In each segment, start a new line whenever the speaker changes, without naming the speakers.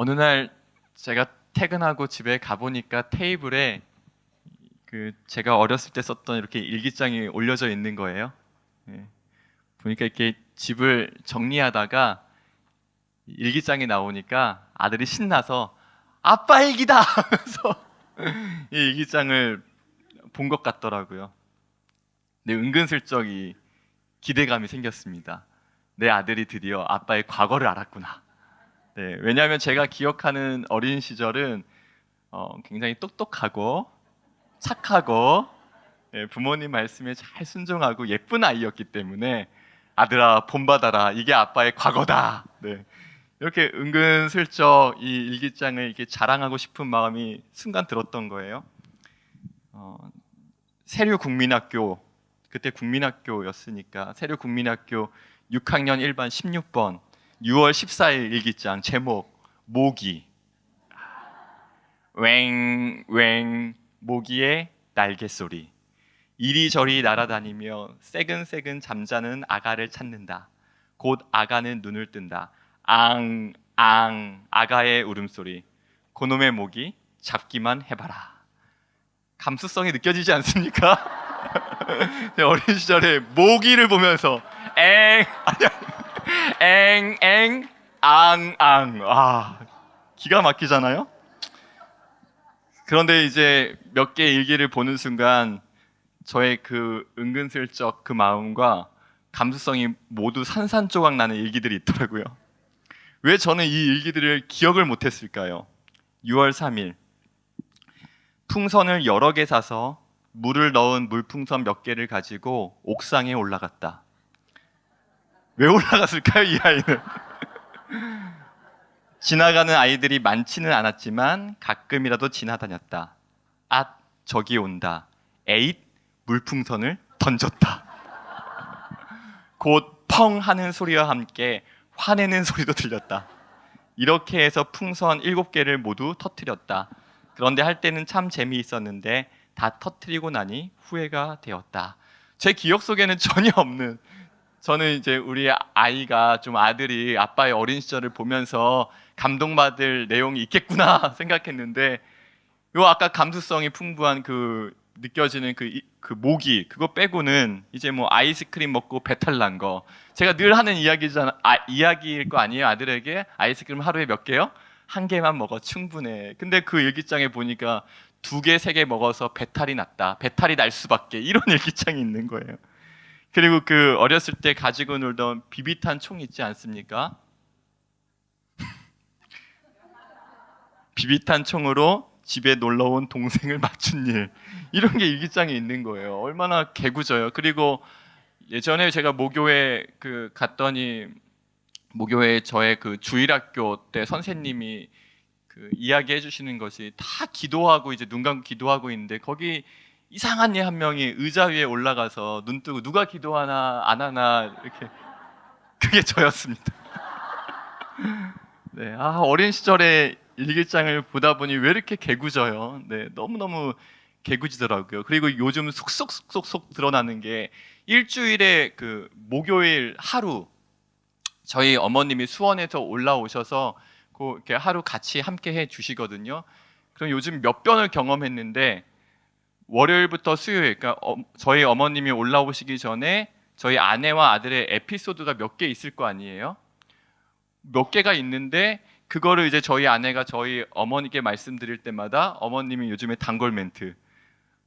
어느 날 제가 퇴근하고 집에 가보니까 테이블에 그 제가 어렸을 때 썼던 이렇게 일기장이 올려져 있는 거예요. 예. 보니까 이렇게 집을 정리하다가 일기장이 나오니까 아들이 신나서 아빠 일기다 하면서 이 일기장을 본 것 같더라고요. 근데 은근슬쩍 이 기대감이 생겼습니다. 내 아들이 드디어 아빠의 과거를 알았구나. 네, 왜냐하면 제가 기억하는 어린 시절은 어, 굉장히 똑똑하고 착하고 예, 부모님 말씀에 잘 순종하고 예쁜 아이였기 때문에 아들아 본받아라 이게 아빠의 과거다. 네. 이렇게 은근슬쩍 이 일기장을 이렇게 자랑하고 싶은 마음이 순간 들었던 거예요. 어, 세류 국민학교 그때 국민학교였으니까 세류 국민학교 6학년 1반 16번 6월 14일 일기장 제목 모기 웽웽 모기의 날개 소리 이리저리 날아다니며 새근새근 잠자는 아가를 찾는다. 곧 아가는 눈을 뜬다. 앙, 앙, 아가의 울음소리. 고놈의 목이 잡기만 해봐라. 감수성이 느껴지지 않습니까? 제 어린 시절에 모기를 보면서 엥, 아니, 엥, 엥, 앙, 앙. 아, 기가 막히잖아요? 그런데 이제 몇 개 일기를 보는 순간 저의 그 은근슬쩍 그 마음과 감수성이 모두 산산조각 나는 일기들이 있더라고요. 왜 저는 이 일기들을 기억을 못했을까요? 6월 3일 풍선을 여러 개 사서 물을 넣은 물풍선 몇 개를 가지고 옥상에 올라갔다. 왜 올라갔을까요, 이 아이는? 지나가는 아이들이 많지는 않았지만 가끔이라도 지나다녔다. 앗, 저기 온다. 에잇, 물풍선을 던졌다. 곧 펑 하는 소리와 함께 화내는 소리도 들렸다. 이렇게 해서 풍선 일곱 개를 모두 터뜨렸다. 그런데 할 때는 참 재미있었는데 다 터뜨리고 나니 후회가 되었다. 제 기억 속에는 전혀 없는 저는 이제 우리 아이가 좀 아들이 아빠의 어린 시절을 보면서 감동받을 내용이 있겠구나 생각했는데 요 아까 감수성이 풍부한 그 느껴지는 그, 이- 그 모기 그거 빼고는 이제 뭐 아이스크림 먹고 배탈 난 거. 제가 늘 하는 이야기잖아 아, 이야기일 거 아니에요 아들에게? 아이스크림 하루에 몇 개요? 한 개만 먹어 충분해. 근데 그 일기장에 보니까 두 개 세 개 먹어서 배탈이 났다. 배탈이 날 수밖에. 이런 일기장이 있는 거예요 그리고 그 어렸을 때 가지고 놀던 비비탄 총 있지 않습니까? 비비탄 총으로 집에 놀러 온 동생을 맞춘 일 이런 게 일기장에 있는 거예요. 얼마나 개구져요. 그리고 예전에 제가 모교에 그 갔더니 모교에 저의 그 주일학교 때 선생님이 그 이야기해 주시는 것이 다 기도하고 이제 눈 감고 기도하고 있는데 거기 이상한 애한 명이 의자 위에 올라가서 눈 뜨고 누가 기도하나 안 하나 이렇게 그게 저였습니다. 네, 아 어린 시절에 일기장을 보다 보니 왜 이렇게 개구져요? 네, 너무 너무 개구지더라고요. 그리고 요즘 속속속속 드러나는 게 일주일에 그 목요일 하루 저희 어머님이 수원에서 올라오셔서 그 이렇게 하루 같이 함께 해 주시거든요. 그럼 요즘 몇 번을 경험했는데 월요일부터 수요일, 그러니까 어, 저희 어머님이 올라오시기 전에 저희 아내와 아들의 에피소드가 몇 개 있을 거 아니에요? 몇 개가 있는데 그거를 이제 저희 아내가 저희 어머니께 말씀드릴 때마다 어머님이 요즘에 단골 멘트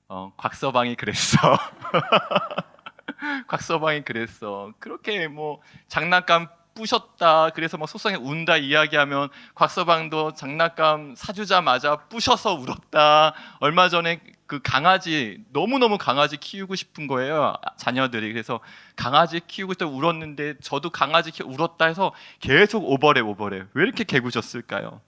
어, 곽서방이 그랬어. 곽서방이 그랬어. 그렇게 뭐 장난감 부셨다. 그래서 막 속상해 운다 이야기하면 곽서방도 장난감 사주자마자 부셔서 울었다. 얼마 전에 그 강아지 너무너무 강아지 키우고 싶은 거예요. 자녀들이. 그래서 강아지 키우고 있다 울었는데 저도 강아지 키 울었다 해서 계속 오버랩 오버랩. 왜 이렇게 개구졌을까요?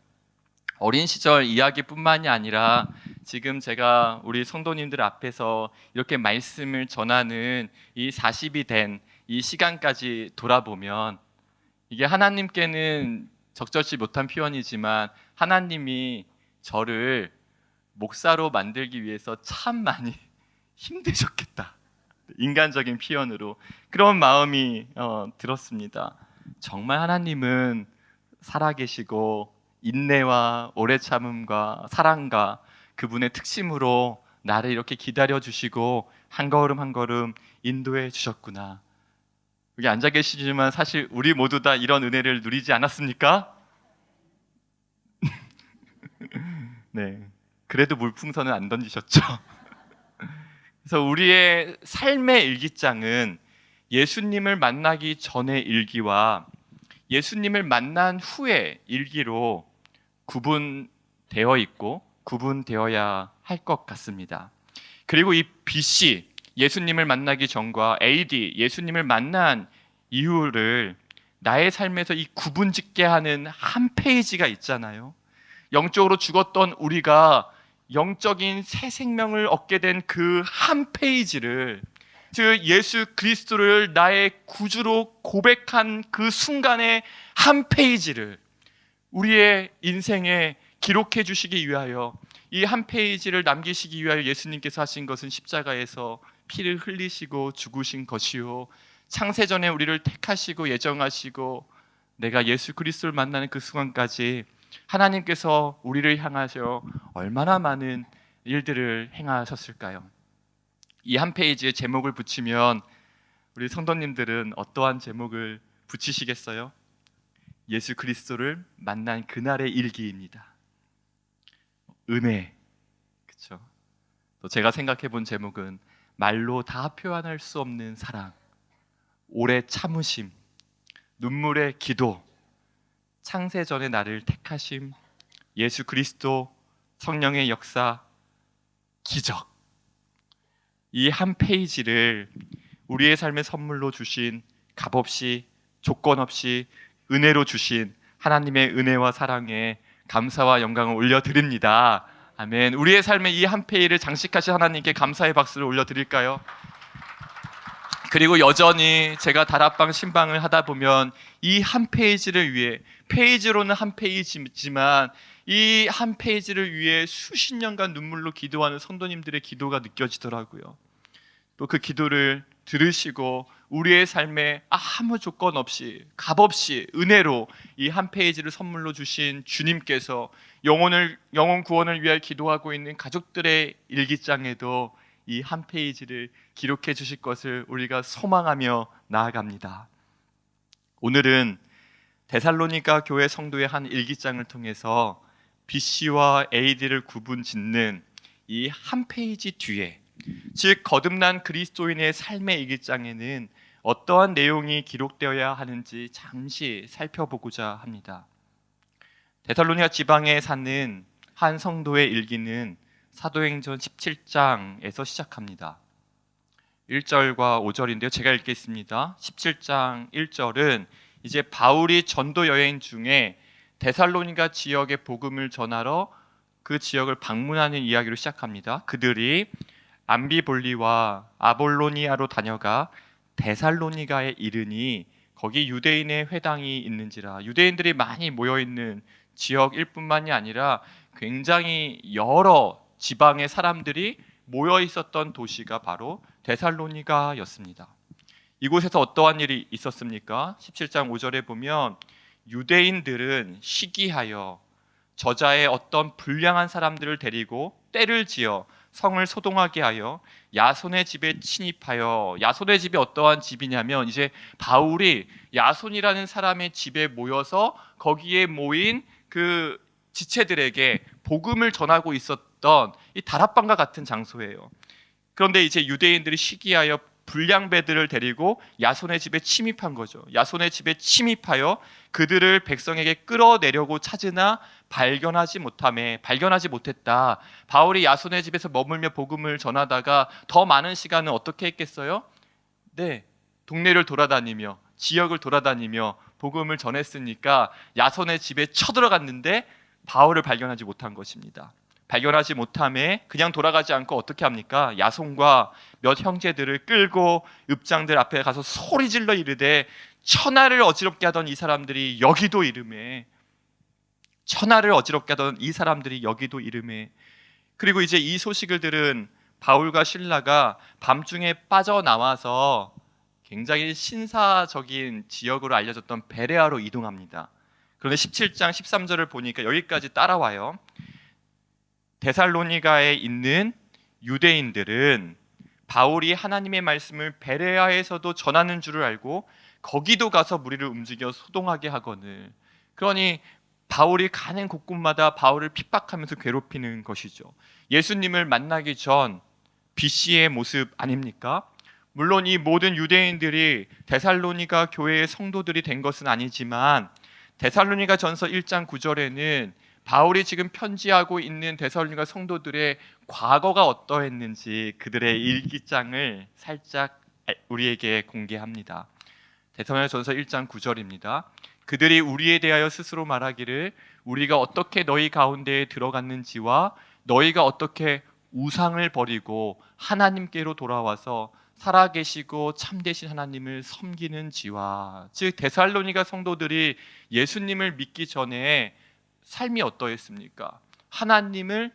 어린 시절 이야기뿐만이 아니라 지금 제가 우리 성도님들 앞에서 이렇게 말씀을 전하는 이 40이 된 이 시간까지 돌아보면 이게 하나님께는 적절치 못한 표현이지만 하나님이 저를 목사로 만들기 위해서 참 많이 힘드셨겠다. 인간적인 표현으로 그런 마음이 어, 들었습니다. 정말 하나님은 살아계시고 인내와 오래 참음과 사랑과 그분의 특심으로 나를 이렇게 기다려 주시고 한 걸음 한 걸음 인도해 주셨구나. 여기 앉아 계시지만 사실 우리 모두 다 이런 은혜를 누리지 않았습니까? 네. 그래도 물풍선은 안 던지셨죠. 그래서 우리의 삶의 일기장은 예수님을 만나기 전의 일기와 예수님을 만난 후의 일기로 구분되어 있고 구분되어야 할 것 같습니다. 그리고 이 BC 예수님을 만나기 전과 AD 예수님을 만난 이유를 나의 삶에서 이 구분짓게 하는 한 페이지가 있잖아요. 영적으로 죽었던 우리가 영적인 새 생명을 얻게 된 그 한 페이지를 즉 예수 그리스도를 나의 구주로 고백한 그 순간의 한 페이지를 우리의 인생에 기록해 주시기 위하여 이 한 페이지를 남기시기 위하여 예수님께서 하신 것은 십자가에서 피를 흘리시고 죽으신 것이요. 창세전에 우리를 택하시고 예정하시고 내가 예수 그리스도를 만나는 그 순간까지 하나님께서 우리를 향하셔 얼마나 많은 일들을 행하셨을까요? 이 한 페이지에 제목을 붙이면 우리 성도님들은 어떠한 제목을 붙이시겠어요? 예수 그리스도를 만난 그날의 일기입니다. 은혜, 그렇죠? 또 제가 생각해 본 제목은 말로 다 표현할 수 없는 사랑, 오래 참으심, 눈물의 기도, 창세 전에 나를 택하심, 예수 그리스도 성령의 역사, 기적. 이 한 페이지를 우리의 삶의 선물로 주신 값없이 조건 없이 은혜로 주신 하나님의 은혜와 사랑에 감사와 영광을 올려드립니다. 아멘. 우리의 삶의 이 한 페이지를 장식하신 하나님께 감사의 박수를 올려드릴까요? 그리고 여전히 제가 다락방 신방을 하다 보면 이 한 페이지를 위해 페이지로는 한 페이지지만 이 한 페이지를 위해 수십 년간 눈물로 기도하는 성도님들의 기도가 느껴지더라고요. 또 그 기도를 들으시고 우리의 삶에 아무 조건 없이 값없이 은혜로 이 한 페이지를 선물로 주신 주님께서 영혼을 영혼 구원을 위해 기도하고 있는 가족들의 일기장에도 이 한 페이지를 기록해 주실 것을 우리가 소망하며 나아갑니다. 오늘은 데살로니가 교회 성도의 한 일기장을 통해서 BC와 AD를 구분 짓는 이 한 페이지 뒤에 즉 거듭난 그리스도인의 삶의 일기장에는 어떠한 내용이 기록되어야 하는지 잠시 살펴보고자 합니다. 데살로니가 지방에 사는 한 성도의 일기는 사도행전 17장에서 시작합니다. 1절과 5절인데요. 제가 읽겠습니다. 17장 1절은 이제 바울이 전도 여행 중에 데살로니가 지역의 복음을 전하러 그 지역을 방문하는 이야기로 시작합니다. 그들이 암비볼리와 아볼로니아로 다녀가 데살로니가에 이르니 거기 유대인의 회당이 있는지라 유대인들이 많이 모여 있는 지역일 뿐만이 아니라 굉장히 여러 지방의 사람들이 모여 있었던 도시가 바로 데살로니가였습니다. 이곳에서 어떠한 일이 있었습니까? 17장 5절에 보면 유대인들은 시기하여 저자의 어떤 불량한 사람들을 데리고 때를 지어 성을 소동하게 하여 야손의 집에 침입하여 야손의 집이 어떠한 집이냐면 이제 바울이 야손이라는 사람의 집에 모여서 거기에 모인 그 지체들에게 복음을 전하고 있었 던 이 다락방과 같은 장소예요. 그런데 이제 유대인들이 시기하여 불량배들을 데리고 야손의 집에 침입한 거죠. 야손의 집에 침입하여 그들을 백성에게 끌어내려고 찾으나 발견하지 못함에 발견하지 못했다. 바울이 야손의 집에서 머물며 복음을 전하다가 더 많은 시간은 어떻게 했겠어요? 네. 동네를 돌아다니며 지역을 돌아다니며 복음을 전했으니까 야손의 집에 쳐들어갔는데 바울을 발견하지 못한 것입니다. 발견하지 못함에 그냥 돌아가지 않고 어떻게 합니까? 야손과 몇 형제들을 끌고 읍장들 앞에 가서 소리 질러 이르되 천하를 어지럽게 하던 이 사람들이 여기도 이름에 천하를 어지럽게 하던 이 사람들이 여기도 이름에 그리고 이제 이 소식을 들은 바울과 신라가 밤중에 빠져나와서 굉장히 신사적인 지역으로 알려졌던 베레아로 이동합니다. 그런데 17장 13절을 보니까 여기까지 따라와요. 데살로니가에 있는 유대인들은 바울이 하나님의 말씀을 베레아에서도 전하는 줄을 알고 거기도 가서 무리를 움직여 소동하게 하거늘 그러니 바울이 가는 곳곳마다 바울을 핍박하면서 괴롭히는 것이죠. 예수님을 만나기 전 BC의 모습 아닙니까? 물론 이 모든 유대인들이 데살로니가 교회의 성도들이 된 것은 아니지만 데살로니가 전서 1장 9절에는 바울이 지금 편지하고 있는 데살로니가 성도들의 과거가 어떠했는지 그들의 일기장을 살짝 우리에게 공개합니다. 데살로니가 전서 1장 9절입니다. 그들이 우리에 대하여 스스로 말하기를 우리가 어떻게 너희 가운데에 들어갔는지와 너희가 어떻게 우상을 버리고 하나님께로 돌아와서 살아계시고 참되신 하나님을 섬기는지와 즉 데살로니가 성도들이 예수님을 믿기 전에 삶이 어떠했습니까? 하나님을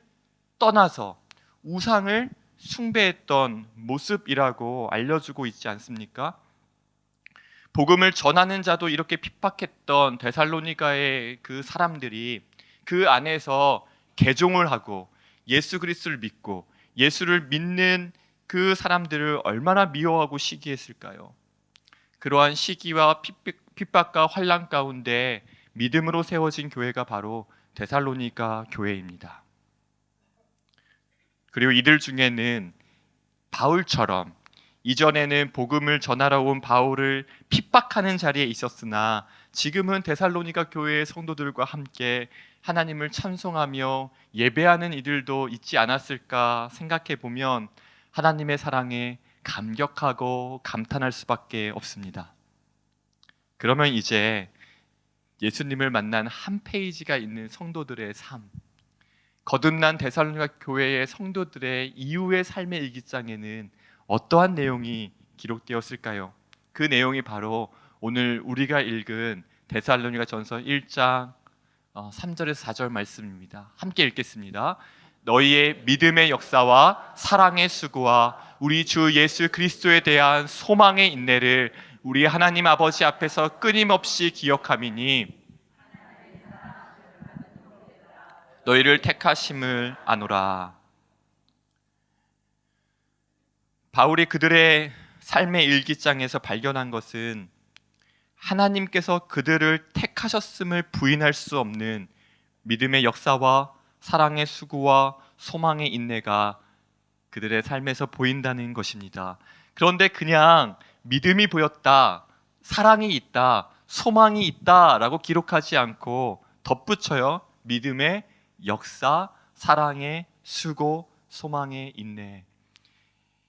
떠나서 우상을 숭배했던 모습이라고 알려주고 있지 않습니까? 복음을 전하는 자도 이렇게 핍박했던 데살로니가의 그 사람들이 그 안에서 개종을 하고 예수 그리스도를 믿고 예수를 믿는 그 사람들을 얼마나 미워하고 시기했을까요? 그러한 시기와 핍박과 환란 가운데 믿음으로 세워진 교회가 바로 데살로니가 교회입니다. 그리고 이들 중에는 바울처럼 이전에는 복음을 전하러 온 바울을 핍박하는 자리에 있었으나 지금은 데살로니가 교회의 성도들과 함께 하나님을 찬송하며 예배하는 이들도 있지 않았을까 생각해 보면 하나님의 사랑에 감격하고 감탄할 수밖에 없습니다. 그러면 이제 예수님을 만난 한 페이지가 있는 성도들의 삶, 거듭난 데살로니가 교회의 성도들의 이후의 삶의 일기장에는 어떠한 내용이 기록되었을까요? 그 내용이 바로 오늘 우리가 읽은 데살로니가 전서 1장 3절에서 어, 4절 말씀입니다. 함께 읽겠습니다. 너희의 믿음의 역사와 사랑의 수고와 우리 주 예수 그리스도에 대한 소망의 인내를 우리 하나님 아버지 앞에서 끊임없이 기억함이니 너희를 택하심을 아노라. 바울이 그들의 삶의 일기장에서 발견한 것은 하나님께서 그들을 택하셨음을 부인할 수 없는 믿음의 역사와 사랑의 수고와 소망의 인내가 그들의 삶에서 보인다는 것입니다. 그런데 그냥 믿음이 보였다, 사랑이 있다, 소망이 있다라고 기록하지 않고 덧붙여요. 믿음의 역사, 사랑의 수고, 소망의 인내.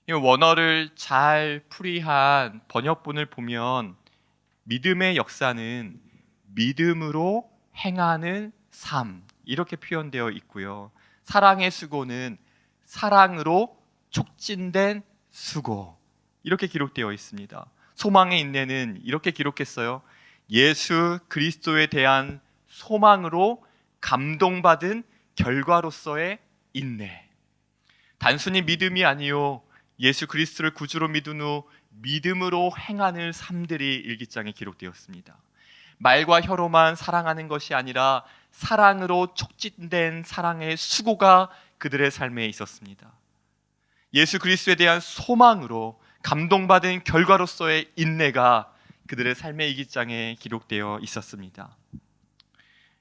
이 원어를 잘 풀이한 번역본을 보면 믿음의 역사는 믿음으로 행하는 삶 이렇게 표현되어 있고요. 사랑의 수고는 사랑으로 촉진된 수고 이렇게 기록되어 있습니다. 소망의 인내는 이렇게 기록했어요. 예수 그리스도에 대한 소망으로 감동받은 결과로서의 인내. 단순히 믿음이 아니요 예수 그리스도를 구주로 믿은 후 믿음으로 행하는 삶들이 일기장에 기록되었습니다. 말과 혀로만 사랑하는 것이 아니라 사랑으로 촉진된 사랑의 수고가 그들의 삶에 있었습니다. 예수 그리스도에 대한 소망으로 감동받은 결과로서의 인내가 그들의 삶의 일기장에 기록되어 있었습니다.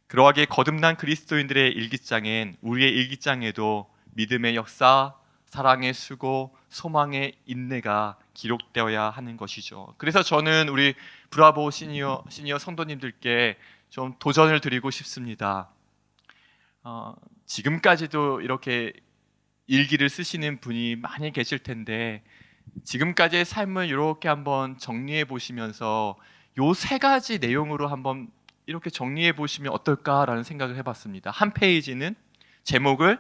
그러하게 거듭난 그리스도인들의 일기장엔 우리의 일기장에도 믿음의 역사, 사랑의 수고, 소망의 인내가 기록되어야 하는 것이죠. 그래서 저는 우리 브라보 시니어 시니어 성도님들께 좀 도전을 드리고 싶습니다. 어, 지금까지도 이렇게 일기를 쓰시는 분이 많이 계실 텐데 지금까지의 삶을 이렇게 한번 정리해 보시면서 요 세 가지 내용으로 한번 이렇게 정리해 보시면 어떨까라는 생각을 해봤습니다. 한 페이지는 제목을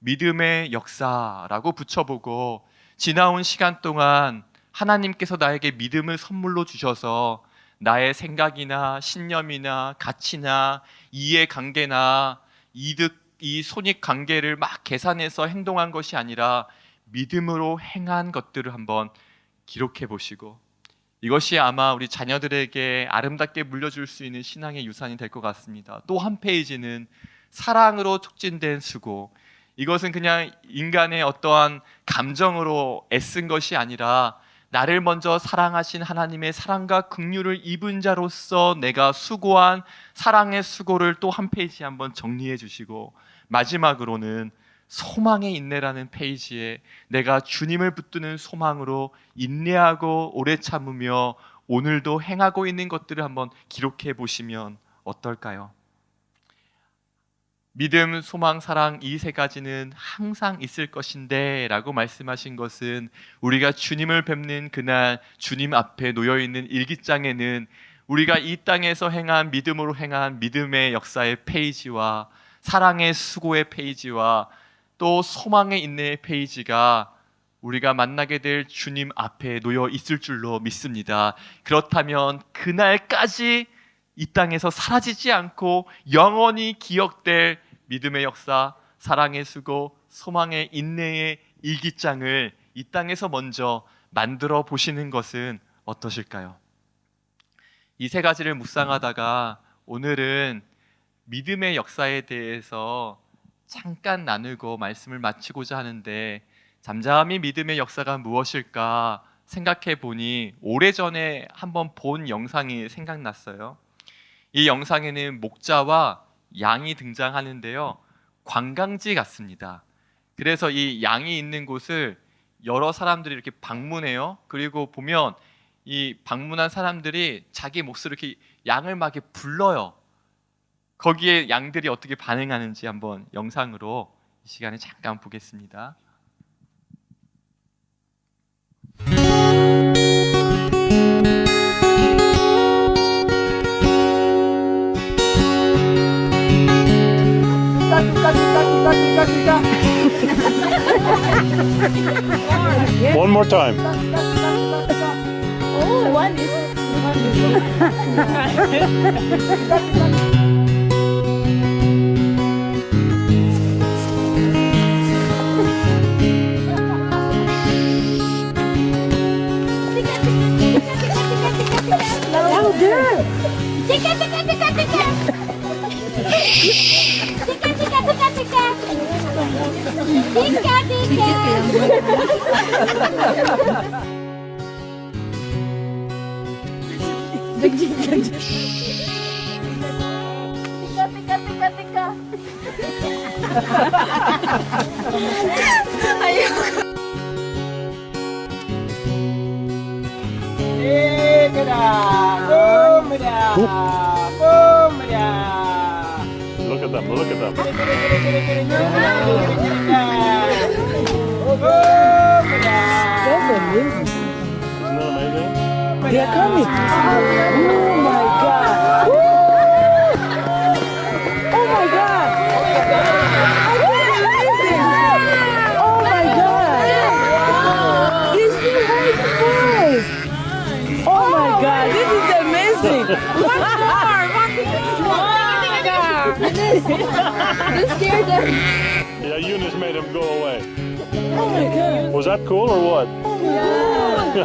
믿음의 역사라고 붙여보고 지나온 시간 동안 하나님께서 나에게 믿음을 선물로 주셔서 나의 생각이나 신념이나 가치나 이해 관계나 이득 이 손익 관계를 막 계산해서 행동한 것이 아니라 믿음으로 행한 것들을 한번 기록해 보시고 이것이 아마 우리 자녀들에게 아름답게 물려줄 수 있는 신앙의 유산이 될 것 같습니다. 또 한 페이지는 사랑으로 촉진된 수고. 이것은 그냥 인간의 어떠한 감정으로 애쓴 것이 아니라 나를 먼저 사랑하신 하나님의 사랑과 긍휼을 입은 자로서 내가 수고한 사랑의 수고를 또 한 페이지 한번 정리해 주시고 마지막으로는 소망의 인내라는 페이지에 내가 주님을 붙드는 소망으로 인내하고 오래 참으며 오늘도 행하고 있는 것들을 한번 기록해 보시면 어떨까요? 믿음, 소망, 사랑 이 세 가지는 항상 있을 것인데 라고 말씀하신 것은 우리가 주님을 뵙는 그날 주님 앞에 놓여 있는 일기장에는 우리가 이 땅에서 행한 믿음으로 행한 믿음의 역사의 페이지와 사랑의 수고의 페이지와 또 소망의 인내의 페이지가 우리가 만나게 될 주님 앞에 놓여 있을 줄로 믿습니다. 그렇다면 그날까지 이 땅에서 사라지지 않고 영원히 기억될 믿음의 역사, 사랑의 수고, 소망의 인내의 일기장을 이 땅에서 먼저 만들어 보시는 것은 어떠실까요? 이 세 가지를 묵상하다가 오늘은 믿음의 역사에 대해서 잠깐 나누고 말씀을 마치고자 하는데 잠잠히 믿음의 역사가 무엇일까 생각해 보니 오래전에 한번 본 영상이 생각났어요. 이 영상에는 목자와 양이 등장하는데요. 관광지 같습니다. 그래서 이 양이 있는 곳을 여러 사람들이 이렇게 방문해요. 그리고 보면 이 방문한 사람들이 자기 몫을 이렇게 양을 막 이렇게 불러요. 거기에 양들이 어떻게 반응하는지 한번 영상으로 이 시간에 잠깐 보겠습니다.
One more time.
Oh, one is. Tika, tika, tika, tika. Tika, tika, tika, tika. Ayo. Tiga,
tiga, tiga. Them. Look at them. Isn't that amazing?
They are coming. Oh my God.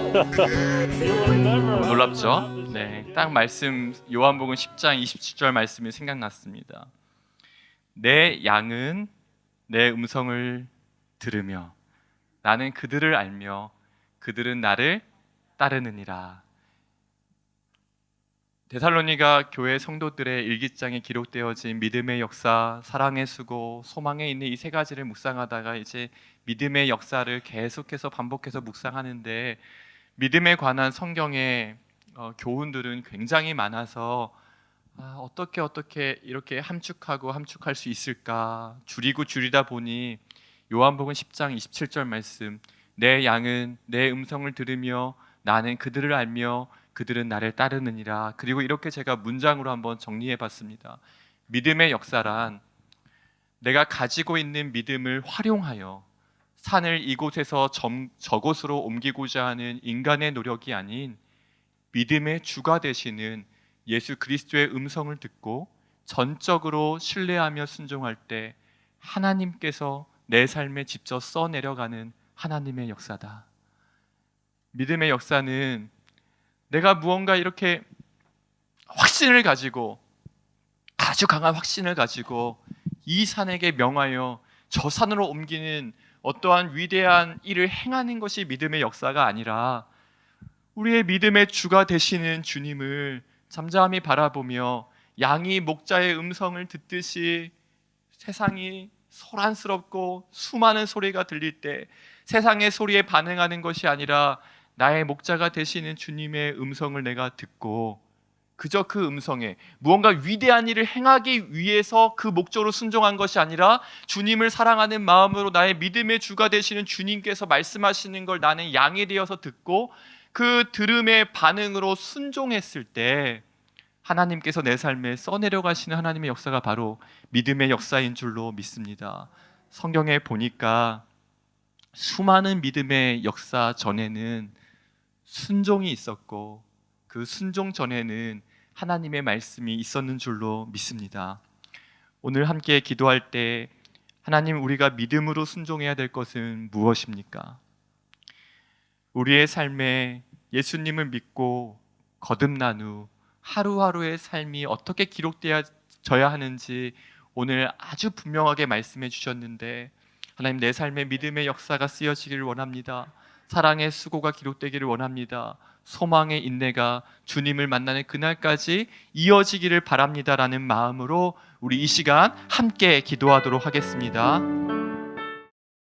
놀랍죠? 네, 딱 말씀 요한복음 10장 27절 말씀이 생각났습니다. 내 양은 내 음성을 들으며 나는 그들을 알며 그들은 나를 따르느니라. 데살로니가 교회 성도들의 일기장에 기록되어진 믿음의 역사, 사랑의 수고, 소망에 있는 이 세 가지를 묵상하다가 이제 믿음의 역사를 계속해서 반복해서 묵상하는데 믿음에 관한 성경의 어, 교훈들은 굉장히 많아서 아, 어떻게 어떻게 이렇게 함축하고 함축할 수 있을까? 줄이고 줄이다 보니 요한복음 10장 27절 말씀 내 양은 내 음성을 들으며 나는 그들을 알며 그들은 나를 따르느니라. 그리고 이렇게 제가 문장으로 한번 정리해 봤습니다. 믿음의 역사란 내가 가지고 있는 믿음을 활용하여 산을 이곳에서 점, 저곳으로 옮기고자 하는 인간의 노력이 아닌 믿음의 주가 되시는 예수 그리스도의 음성을 듣고 전적으로 신뢰하며 순종할 때 하나님께서 내 삶에 직접 써내려가는 하나님의 역사다. 믿음의 역사는 내가 무언가 이렇게 확신을 가지고 아주 강한 확신을 가지고 이 산에게 명하여 저 산으로 옮기는 어떠한 위대한 일을 행하는 것이 믿음의 역사가 아니라 우리의 믿음의 주가 되시는 주님을 잠잠히 바라보며 양이 목자의 음성을 듣듯이 세상이 소란스럽고 수많은 소리가 들릴 때 세상의 소리에 반응하는 것이 아니라 나의 목자가 되시는 주님의 음성을 내가 듣고 그저 그 음성에 무언가 위대한 일을 행하기 위해서 그 목적으로 순종한 것이 아니라 주님을 사랑하는 마음으로 나의 믿음의 주가 되시는 주님께서 말씀하시는 걸 나는 양이 되어서 듣고 그 들음의 반응으로 순종했을 때 하나님께서 내 삶에 써내려 가시는 하나님의 역사가 바로 믿음의 역사인 줄로 믿습니다. 성경에 보니까 수많은 믿음의 역사 전에는 순종이 있었고 그 순종 전에는 하나님의 말씀이 있었는 줄로 믿습니다. 오늘 함께 기도할 때 하나님 우리가 믿음으로 순종해야 될 것은 무엇입니까? 우리의 삶에 예수님을 믿고 거듭난 후 하루하루의 삶이 어떻게 기록되어져야 하는지 오늘 아주 분명하게 말씀해 주셨는데 하나님 내 삶에 믿음의 역사가 쓰여지기를 원합니다. 사랑의 수고가 기록되기를 원합니다. 소망의 인내가 주님을 만나는 그날까지 이어지기를 바랍니다라는 마음으로 우리 이 시간 함께 기도하도록 하겠습니다.